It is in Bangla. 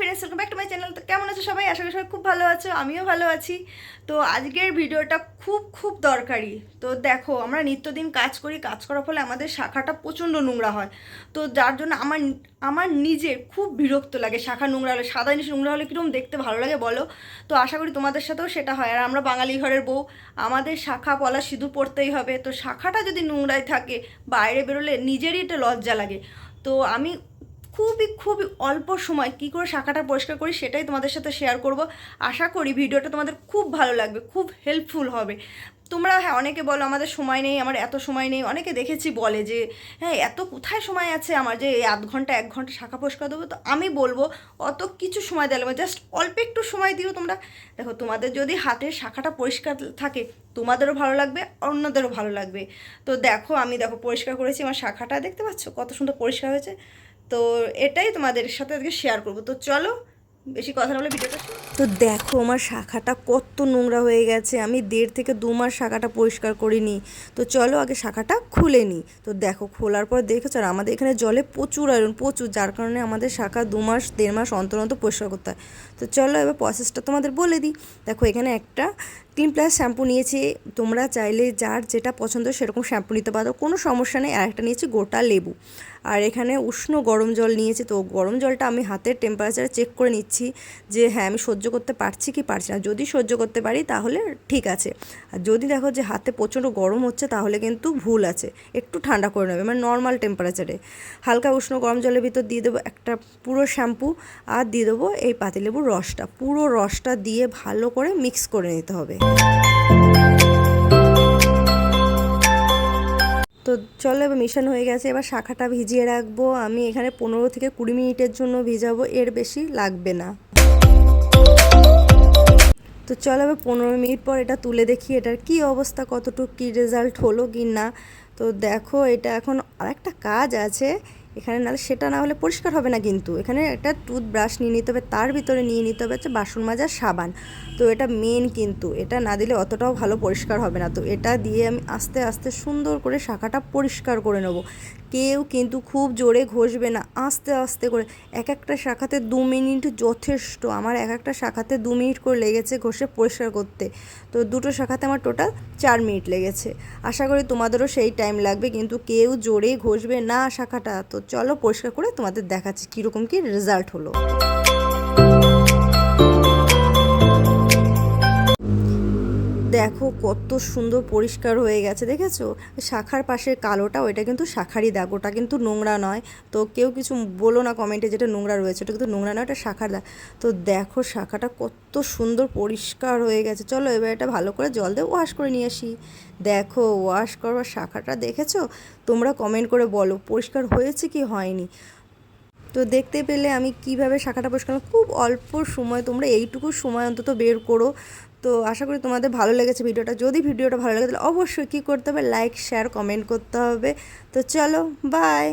Friends welcome back to my channel তো কেমন আছো সবাই? আশা করি সবাই খুব ভালো আছো, আমিও ভালো আছি। তো আজকের ভিডিওটা খুব খুব দরকারি। তো দেখো, আমরা নিত্যদিন কাজ করি, কাজ করার ফলে আমাদের শাখাটা প্রচণ্ড নোংরা হয়। তো যার জন্য আমার আমার নিজের খুব বিরক্ত লাগে শাখা নোংরা হলে, সাদা জিনিস নোংরা হলে কীরকম দেখতে ভালো লাগে বলো? তো আশা করি তোমাদের সাথেও সেটা হয়। আর আমরা বাঙালি ঘরের বউ, আমাদের শাখা পলা সিঁদুর পড়তেই হবে। তো শাখাটা যদি নোংরায় থাকে, বাইরে বেরোলে নিজেরই এটা লজ্জা লাগে। তো আমি খুবই খুবই অল্প সময় কি করে শাখাটা পরিষ্কার করি সেটাই তোমাদের সাথে শেয়ার করব। আশা করি ভিডিওটা তোমাদের খুব ভালো লাগবে, খুব হেল্পফুল হবে। তোমরা হ্যাঁ অনেকে বলো আমাদের সময় নেই, আমার এত সময় নেই। অনেকে দেখেছি বলে যে হ্যাঁ এত কোথায় সময় আছে আমার যে এই আধ ঘণ্টা, এক ঘণ্টা শাখা পরিষ্কার দেবো তো আমি বলব, অত কিছু সময় দিলে জাস্ট অল্প একটু সময় দিও তোমরা। দেখো, তোমাদের যদি হাতের শাখাটা পরিষ্কার থাকে, তোমাদেরও ভালো লাগবে, অন্যদেরও ভালো লাগবে। তো দেখো, আমি দেখো পরিষ্কার করেছি আমার শাখাটা, দেখতে পাচ্ছ কত সুন্দর পরিষ্কার হয়েছে। তো এটাই তোমাদের সাথে আজকে শেয়ার করব। তো চলো, বেশি কথা না বলে ভিডিওটা তো দেখো, আমার শাখাটা কত নোংরা হয়ে গেছে। আমি দেড় থেকে দু মাস শাখাটা পরিষ্কার করিনি। তো চলো আগে শাখাটা খুলে নিই। তো দেখো, খোলার পর দেখেছ আর আমাদের এখানে জলে প্রচুর আয়রন প্রচুর, যার কারণে আমাদের শাখা দু মাস, দেড় মাস অন্তর অন্তর পরিষ্কার করতে হয়। তো চলো এবার প্রসেসটা তোমাদের বলে দিই। দেখো, এখানে একটা ক্লিন প্লাস শ্যাম্পু নিয়েছি, তোমরা চাইলে যার যেটা পছন্দ সেরকম শ্যাম্পু নিতে পারো, কোনো সমস্যা নেই। আর একটা নিয়েছি গোটা লেবু। আর এখানে উষ্ণ গরম জল নিয়েছি, তো গরম জলটা আমি হাতের টেম্পারেচারে চেক করে নিচ্ছি যে হ্যাঁ আমি সহ্য করতে পারছি কি পারছি না। যদি সহ্য করতে পারি তাহলে ঠিক আছে। আর যদি দেখো যে হাতে প্রচণ্ড গরম হচ্ছে তাহলে কিন্তু ভুল আছে। একটু ঠান্ডা করে নেবে মানে নর্মাল টেম্পারেচারে হালকা উষ্ণ গরম জলের ভিতর দিয়ে দেবো একটা পুরো শ্যাম্পু আর দিয়ে দেবো এই পাতিলেবুর রসটা। পুরো রসটা দিয়ে ভালো করে মিক্স করে নিতে হবে। তো চলো এবার মিশানো হয়ে গেছে, এবার শাখাটা ভিজিয়ে রাখব। আমি এখানে পনেরো থেকে কুড়ি মিনিটের জন্য ভিজাবো, এর বেশি লাগবে না। তো চলো এবার পনেরো মিনিট পর এটা তুলে দেখি এটার কি অবস্থা, কতটুকু কী রেজাল্ট হলো কি না তো দেখো, এটা এখন আরেকটা কাজ আছে। এখানে নাহলে সেটা না হলে পরিষ্কার হবে না কিন্তু। এখানে একটা টুথব্রাশ নিয়ে নিতে হবে, তার ভিতরে নিয়ে নিতে হবে হচ্ছে বাসন মাজার সাবান। তো এটা মেন কিন্তু, এটা না দিলে অতটাও ভালো পরিষ্কার হবে না। তো এটা দিয়ে আমি আস্তে আস্তে সুন্দর করে শাখাটা পরিষ্কার করে নেব। কেউ কিন্তু খুব জোরে ঘষবে না, আস্তে আস্তে করে। এক একটা শাখাতে দু মিনিট যথেষ্ট। আমার এক একটা শাখাতে দু মিনিট করে লেগেছে ঘষে পরিষ্কার করতে। তো দুটো শাখাতে আমার টোটাল চার মিনিট লেগেছে। আশা করি তোমাদেরও সেই টাইম লাগবে, কিন্তু কেউ জোরে ঘষবে না শাখাটা। তো চলো পরিষ্কার করে তোমাদের দেখাচ্ছি কীরকম কী রেজাল্ট হলো। দেখো কত সুন্দর পরিষ্কার হয়ে গেছে, দেখেছ? শাখার পাশের কালোটা ওইটা কিন্তু শাখারই দাগ, ওটা কিন্তু নোংরা নয়। তো কেউ কিছু বলো না কমেন্টে যেটা নোংরা রয়েছে, ওটা কিন্তু নোংরা নয় ওটা শাখার দাগ। তো দেখো শাখাটা কত সুন্দর পরিষ্কার হয়ে গেছে। চলো এবার এটা ভালো করে জল দিয়ে ওয়াশ করে নিয়ে আসি। দেখো ওয়াশ করবার শাখাটা দেখেছ? তোমরা কমেন্ট করে বলো, পরিষ্কার হয়েছে কি হয়নি? তো দেখতে পেলে আমি কীভাবে শাখাটা পরিষ্কার খুব অল্প সময়, তোমরা এইটুকু সময় অন্তত বের করো। তো আশা করি তোমাদের ভালো লেগেছে ভিডিওটা। যদি ভিডিওটা ভালো লাগে, তাহলে অবশ্যই কী করতে হবে? লাইক শেয়ার কমেন্ট করতে হবে। তো চলো বাই